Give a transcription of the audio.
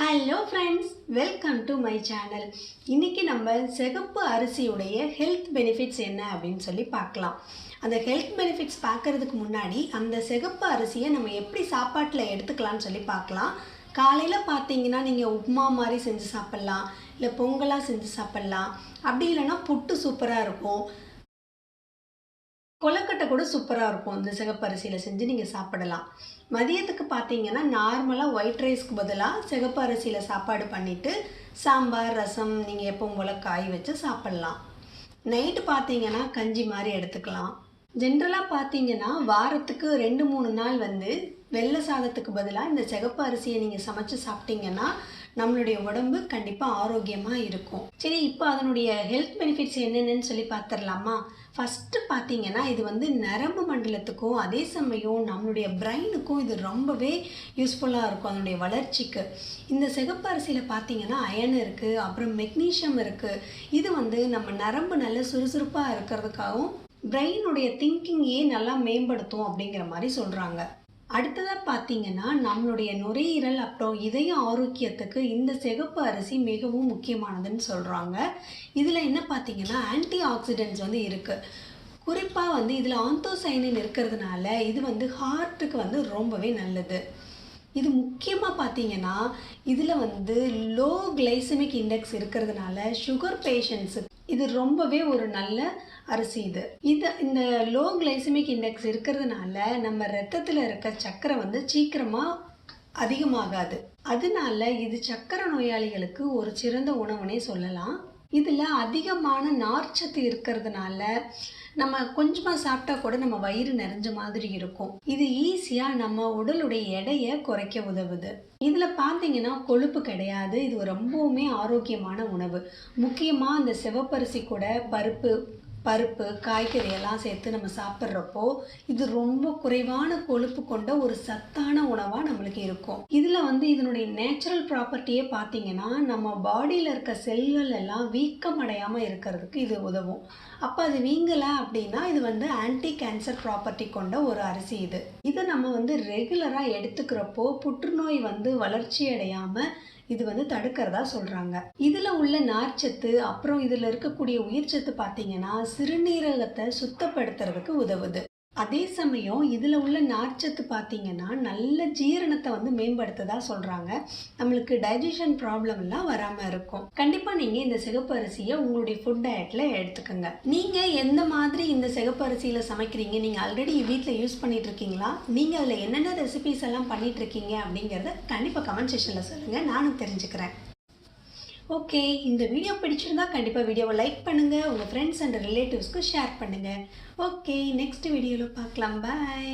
Hello friends welcome to my channel இன்றைக்கி நம்ம சிகப்பு அரிசியுடைய ஹெல்த் பெனிஃபிட்ஸ் என்ன அப்படின்னு சொல்லி பார்க்கலாம். அந்த ஹெல்த் பெனிஃபிட்ஸ் பார்க்கறதுக்கு முன்னாடி அந்த சிகப்பு அரிசியை நம்ம எப்படி சாப்பாட்டில் எடுத்துக்கலாம்னு சொல்லி பார்க்கலாம். காலையில் பார்த்தீங்கன்னா நீங்கள் உப்புமா மாதிரி செஞ்சு சாப்பிட்லாம். இல்லை பொங்கலாக செஞ்சு சாப்பிட்லாம். அப்படி இல்லைன்னா புட்டு சூப்பராக இருக்கும். கூட சூப்பராக இருக்கும். இந்த சிகப்பரிசியில் செஞ்சு நீங்கள் சாப்பிடலாம். மதியத்துக்கு பார்த்தீங்கன்னா நார்மலாக ஒயிட் ரைஸ்க்கு பதிலாக சிகப்பு அரிசியில் சாப்பாடு பண்ணிவிட்டு சாம்பார் ரசம் நீங்கள் எப்பவும் போல் காய் வச்சு சாப்பிட்லாம். நைட்டு பார்த்தீங்கன்னா கஞ்சி மாதிரி எடுத்துக்கலாம். ஜென்ரலாக பார்த்தீங்கன்னா வாரத்துக்கு ரெண்டு மூணு நாள் வந்து வெள்ளை சாதத்துக்கு பதிலாக இந்த சிகப்பு அரிசியை நீங்கள் சமைச்சு சாப்பிட்டீங்கன்னா நம்மளுடைய உடம்பு கண்டிப்பாக ஆரோக்கியமாக இருக்கும். சரி இப்போ அதனுடைய ஹெல்த் பெனிஃபிட்ஸ் என்னென்னு சொல்லி பார்த்துடலாமா ஃபஸ்ட்டு பார்த்தீங்கன்னா இது வந்து நரம்பு மண்டலத்துக்கும் அதே சமயம் நம்மளுடைய பிரெயினுக்கும் இது ரொம்பவே யூஸ்ஃபுல்லாக இருக்கும் அதனுடைய வளர்ச்சிக்கு. இந்த சிகப்பரிசியில் பார்த்தீங்கன்னா அயன் இருக்குது அப்புறம் மெக்னீஷியம் இருக்குது இது வந்து நம்ம நரம்பு நல்ல சுறுசுறுப்பாக இருக்கிறதுக்காகவும் பிரெயினுடைய திங்கிங்கையே நல்லா மேம்படுத்தும் அப்படிங்கிற மாதிரி சொல்கிறாங்க அடுத்ததாக பார்த்தீங்கன்னா நம்மளுடைய நுரையீரல் அப்புறம் இதய ஆரோக்கியத்துக்கு இந்த சிகப்பு அரிசி மிகவும் முக்கியமானதுன்னு சொல்கிறாங்க இதில் என்ன பார்த்தீங்கன்னா ஆன்டி ஆக்சிடென்ட்ஸ் வந்து இருக்குது குறிப்பாக வந்து இதில் ஆந்தோசைனின் இருக்கிறதுனால இது வந்து ஹார்ட்டுக்கு வந்து ரொம்பவே நல்லது. இது முக்கியமாக பார்த்தீங்கன்னா இதில் வந்து லோ கிளைசமிக் இண்டெக்ஸ் இருக்கிறதுனால சுகர் பேஷண்ட்ஸு இது ரொம்பவே ஒரு நல்ல அரிசி இது. இது இந்த லோ கிளைசமிக் இண்டெக்ஸ் இருக்கிறதுனால நம்ம ரத்தத்தில் இருக்க சக்கரை வந்து சீக்கிரமாக அதிகமாகாது. அதனால இது சக்கரை நோயாளிகளுக்கு ஒரு சிறந்த உணவுனே சொல்லலாம். இதில் அதிகமான நார்ச்சத்து இருக்கிறதுனால நம்ம கொஞ்சமாக சாப்பிட்டா கூட நம்ம வயிறு நிறைஞ்ச மாதிரி இருக்கும். இது ஈஸியாக நம்ம உடலுடைய எடையை குறைக்க உதவுது. இதில் பார்த்தீங்கன்னா கொழுப்பு கிடையாது. இது ரொம்பவுமே ஆரோக்கியமான உணவு. முக்கியமாக அந்த சிவப்பரிசி கூட பருப்பு பருப்பு காய்கறி எல்லாம் சேர்த்து நம்ம சாப்பிட்றப்போ இது ரொம்ப குறைவான கொழுப்பு கொண்ட ஒரு சத்தான உணவாக நம்மளுக்கு இருக்கும். இதில் வந்து இதனுடைய நேச்சுரல் ப்ராப்பர்ட்டியே பார்த்தீங்கன்னா நம்ம பாடியில் இருக்க செல்கள் எல்லாம் வீக்கம் அடையாமல் இருக்கிறதுக்கு இது உதவும். அப்போ அது வீங்கலை அப்படின்னா இது வந்து ஆன்டி கேன்சர் ப்ராப்பர்ட்டி கொண்ட ஒரு அரிசி இது. இதை நம்ம வந்து ரெகுலராக எடுத்துக்கிறப்போ புற்றுநோய் வந்து வளர்ச்சி அடையாமல் இது வந்து தடுக்கிறதா சொல்கிறாங்க இதில் உள்ள நார்ச்சத்து அப்புறம் இதில் இருக்கக்கூடிய உயிர்ச்சத்து பார்த்தீங்கன்னா சிறுநீரகத்தை சுத்தப்படுத்துறதுக்கு உதவுது. அதே சமயம் இதில் உள்ள நார்ச்சத்து பார்த்தீங்கன்னா நல்ல ஜீரணத்தை வந்து மேம்படுத்ததா சொல்கிறாங்க நம்மளுக்கு டைஜஷன் ப்ராப்ளம் எல்லாம் வராமல் இருக்கும். கண்டிப்பாக நீங்கள் இந்த சிகப்பு அரிசியை உங்களுடைய ஃபுட் டயட்டில் எடுத்துக்கோங்க. நீங்கள் எந்த மாதிரி இந்த சிகப்பு அரிசியில் சமைக்கிறீங்க? நீங்கள் ஆல்ரெடி வீட்டில் யூஸ் பண்ணிட்டு இருக்கீங்களா? நீங்கள் அதில் என்னென்ன ரெசிபிஸ் எல்லாம் பண்ணிட்டு இருக்கீங்க அப்படிங்கிறத கண்டிப்பாக கமெண்ட் செஷனில் சொல்லுங்கள் நானும் தெரிஞ்சுக்கிறேன். ஓகே இந்த வீடியோ பிடிச்சிருந்தா கண்டிப்பாக வீடியோவை லைக் பண்ணுங்கள் உங்கள் ஃப்ரெண்ட்ஸ் அண்ட் ரிலேட்டிவ்ஸ்க்கு ஷேர் பண்ணுங்கள் ஓகே நெக்ஸ்ட் வீடியோவில் பார்க்கலாம். பாய்